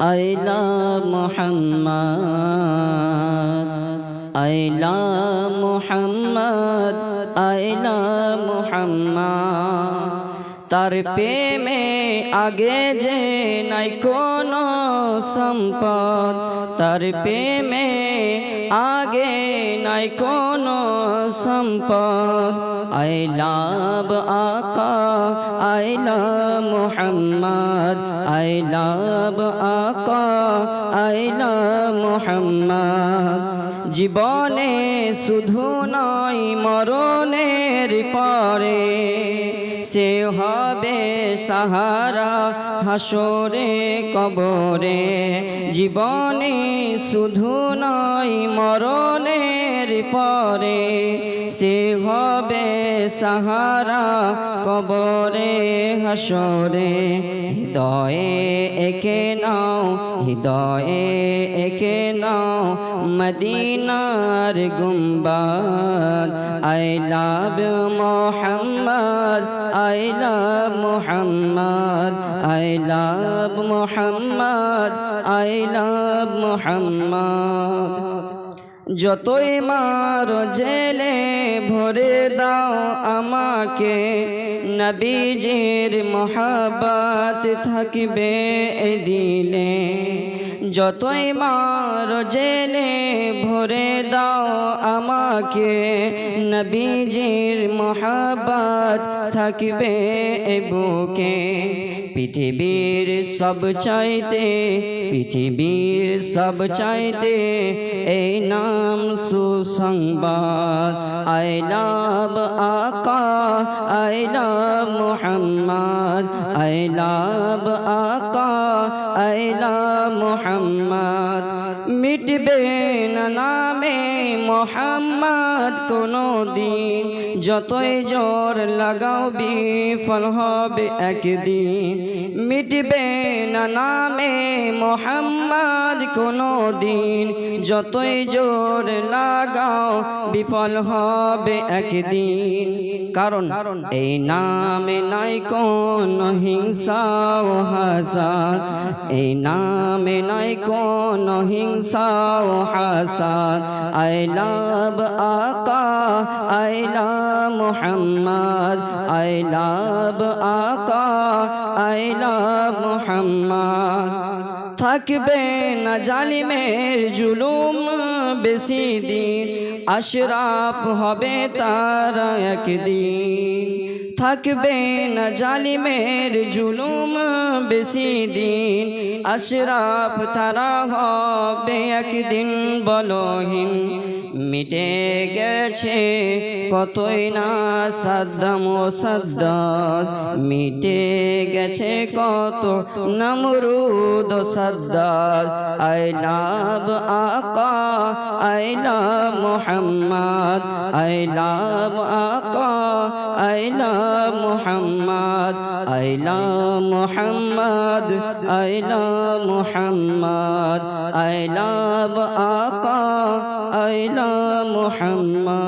আইলা মোহাম্মদ আইলা মোহাম্মদ আইলা মোহাম্মদ। তার প্রেমে আগে যে নাই কোনো সম্পদ, তার প্রেমে আগে নাই কোনো সম্পদ। আই আকা আই মোহাম্মদ। আই লাভ আকা, আই লাভ মোহাম্মদ। জীবনে শুধু নয়, মরণের পরে সে হবে সাহারা হাসরে কবরে। জীবনে শুধু নয় মরণের পরে, সে হবে সাহারা কবরে হাসরে হৃদয়ে একে নাও, হৃদয়ে একে নাও, মদিনার গুম্বাদ I love Muhammad, I love Muhammad, I love Muhammad, I love Muhammad. যতই মার জেলে ভরে দাও আমাকে নবীজির মহাবাত থাকবে দিলে। যতই মার জেলে ভরে দাও আমাকে নবীজির মহাবাত থাকবে বুকে। পৃথিবীর সব চাইতে পৃথিবীর সব চাইতে এই সুসংবাদ। আই লাভ আকা, I love Muhammad. I love আকা, আই লাভ মোহাম্মদ। মিটবে নামে মোহাম্মদ কোনো দিন। যতই জোর লাগাও, বিফল হবে একদিন। মিটবে নামে মোহাম্মদ কোনো দিন যতই জোর লাগাও, বিফল হবে একদিন। কারণ এই নামে নাই কোন হিংসা ও হাসান। এই নামে নাই কোন হিংসা ও হাসান। আই লাভ আকা, I love Muhammad. I love আকা, আই লাভ মোহাম্মদ। থাকবে না জালিমের জুলুম বেশি দিন। আশরাফ হবে তারা একদিন। থাকবে না জালিমের জুলুম বেশি দিন। আশরাফ তারা হবে একদিন বলহীন। মিটে গেছে কতই না সাদ্দাম ও সাদ্দাত মিটে গেছে কত নমরুদ ও সাদ্দাত আই লাভ আকা, I love Muhammad. I love আকা, I love Muhammad. I love Muhammad, I love Muhammad. I love আকা, আই লাভ মোহাম্মদ।